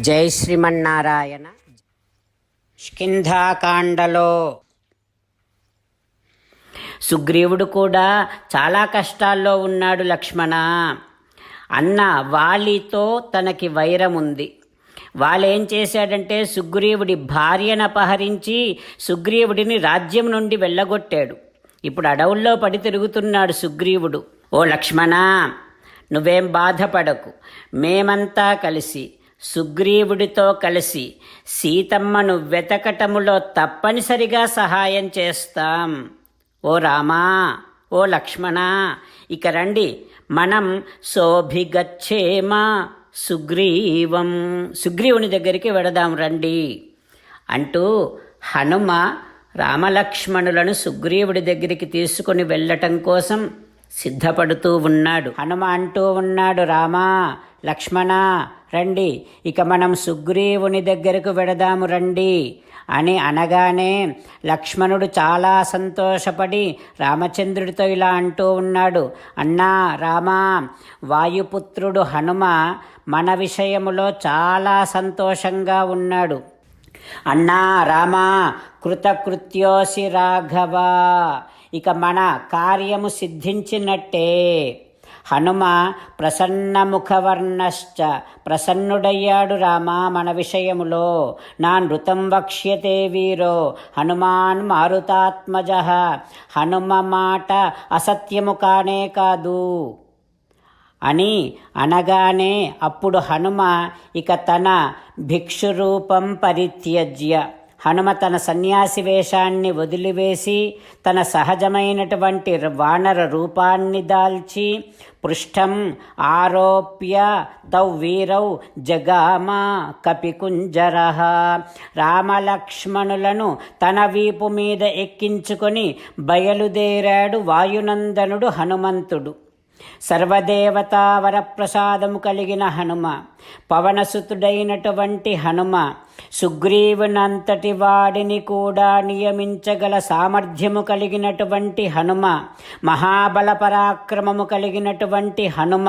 జై శ్రీమన్నారాయణ. స్కింధాకాండలో సుగ్రీవుడు కూడా చాలా కష్టాల్లో ఉన్నాడు లక్ష్మణ. అన్న వాలితో తనకి వైరం ఉంది. వాళ్ళేం చేశాడంటే సుగ్రీవుడి భార్యను అపహరించి సుగ్రీవుడిని రాజ్యం నుండి వెళ్ళగొట్టాడు. ఇప్పుడు అడవుల్లో పడి తిరుగుతున్నాడు సుగ్రీవుడు. ఓ లక్ష్మణ నువ్వేం బాధపడకు. మేమంతా కలిసి సుగ్రీవుడితో కలిసి సీతమ్మను వెతకటములో తప్పనిసరిగా సహాయం చేస్తాం. ఓ రామా ఓ లక్ష్మణ ఇక రండి మనం శోభిగచ్చేమా సుగ్రీవం. సుగ్రీవుని దగ్గరికి వెడదాం రండి. అంటూ హనుమ రామలక్ష్మణులను సుగ్రీవుడి దగ్గరికి తీసుకుని వెళ్ళటం కోసం సిద్ధపడుతూ ఉన్నాడు. హనుమ అంటూ ఉన్నాడు రామా లక్ష్మణ రండి ఇక మనం సుగ్రీవుని దగ్గరకు వెడదాము రండి అని అనగానే లక్ష్మణుడు చాలా సంతోషపడి రామచంద్రుడితో ఇలా అంటూ ఉన్నాడు. అన్నా రామా వాయుపుత్రుడు హనుమ మన విషయములో చాలా సంతోషంగా ఉన్నాడు. అన్నా రామా కృతకృత్యోసి రాఘవ ఇక మన కార్యము సిద్ధించినట్టే. హనుమ ప్రసన్నముఖవర్ణశ్చ ప్రసన్నుడయ్యాడు రామా మన విషయములో. నా నృతం వక్ష్యతే వీరో హనుమాన్ మారుతాత్మజ. హనుమ మాట అసత్యము కానే కాదు. అని అనగానే అప్పుడు హనుమ ఇక తన భిక్షురూపం పరిత్యజ్య. హనుమ తన సన్యాసి వేషాన్ని వదిలివేసి తన సహజమైనటువంటి వానర రూపాన్ని దాల్చి పృష్టం ఆరోప్య తౌ వీరౌ జగామ కపికుంజర. రామలక్ష్మణులను తన వీపు మీద ఎక్కించుకొని బయలుదేరాడు వాయునందనుడు హనుమంతుడు. సర్వదేవతా వరప్రసాదము కలిగిన హనుమ పవనసుతుడైనటువంటి హనుమ సుగ్రీవునంతటి వాడిని కూడా నియమించగల సామర్థ్యము కలిగినటువంటి హనుమ మహాబల పరాక్రమము కలిగినటువంటి హనుమ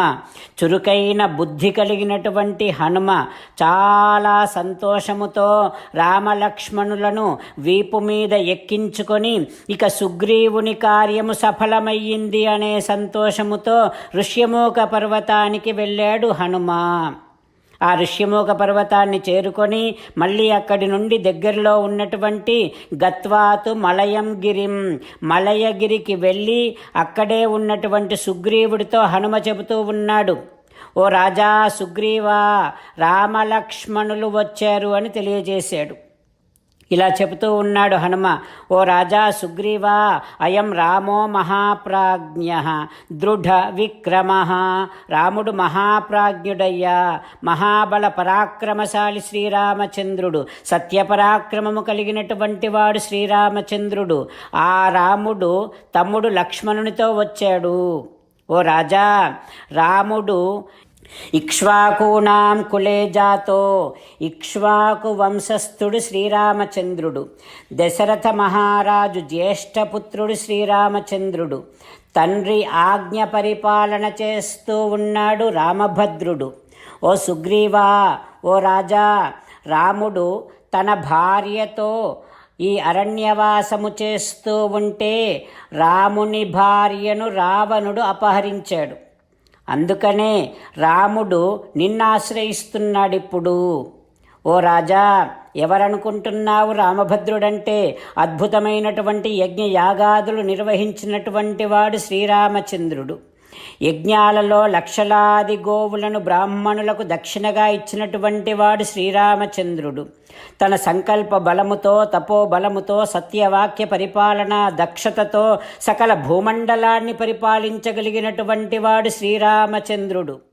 చురుకైన బుద్ధి కలిగినటువంటి హనుమ చాలా సంతోషముతో రామలక్ష్మణులను వీపు మీద ఎక్కించుకొని ఇక సుగ్రీవుని కార్యము సఫలమయ్యింది అనే సంతోషముతో ఋష్యమూక పర్వతానికి వెళ్ళాడు హనుమ. ఆ ఋష్యమూక పర్వతాన్ని చేరుకొని మళ్ళీ అక్కడి నుండి దగ్గరలో ఉన్నటువంటి గత్వాతు మలయం గిరిం మలయగిరికి వెళ్ళి అక్కడే ఉన్నటువంటి సుగ్రీవుడితో హనుమ చెబుతూ ఉన్నాడు. ఓ రాజా సుగ్రీవా రామలక్ష్మణులు వచ్చారు అని తెలియజేశాడు. ఇలా చెబుతూ ఉన్నాడు హనుమ. ఓ రాజా సుగ్రీవా అయం రామో మహాప్రాజ్ఞ దృఢ విక్రమ. రాముడు మహాప్రాజ్ఞుడయ్యా మహాబల పరాక్రమశాలి శ్రీరామచంద్రుడు. సత్యపరాక్రమము కలిగినటువంటి వాడు శ్రీరామచంద్రుడు. ఆ రాముడు తమ్ముడు లక్ష్మణునితో వచ్చాడు. ఓ రాజా రాముడు ఇక్ష్వాకూనాం కులే జాతో. ఇక్ష్వాకు వంశస్థుడు శ్రీరామచంద్రుడు. దశరథ మహారాజు జ్యేష్ఠపుత్రుడు శ్రీరామచంద్రుడు. తండ్రి ఆజ్ఞ పరిపాలన చేస్తూ ఉన్నాడు రామభద్రుడు. ఓ సుగ్రీవా ఓ రాజా రాముడు తన భార్యతో ఈ అరణ్యవాసము చేస్తూ ఉంటే రాముని భార్యను రావణుడు అపహరించాడు. అందుకనే రాముడు నిన్నాశ్రయిస్తున్నాడిప్పుడు. ఓ రాజా ఎవరనుకుంటున్నావు రామభద్రుడంటే? అద్భుతమైనటువంటి యజ్ఞ యాగాదులు నిర్వహించినటువంటి వాడు శ్రీరామచంద్రుడు. యజ్ఞాలలో లక్షలాది గోవులను బ్రాహ్మణులకు దక్షిణగా ఇచ్చినటువంటి వాడు శ్రీరామచంద్రుడు. తన సంకల్ప బలముతో తపో బలముతో సత్యవాక్య పరిపాలన దక్షతతో సకల భూమండలాన్ని పరిపాలించగలిగినటువంటి వాడు శ్రీరామచంద్రుడు.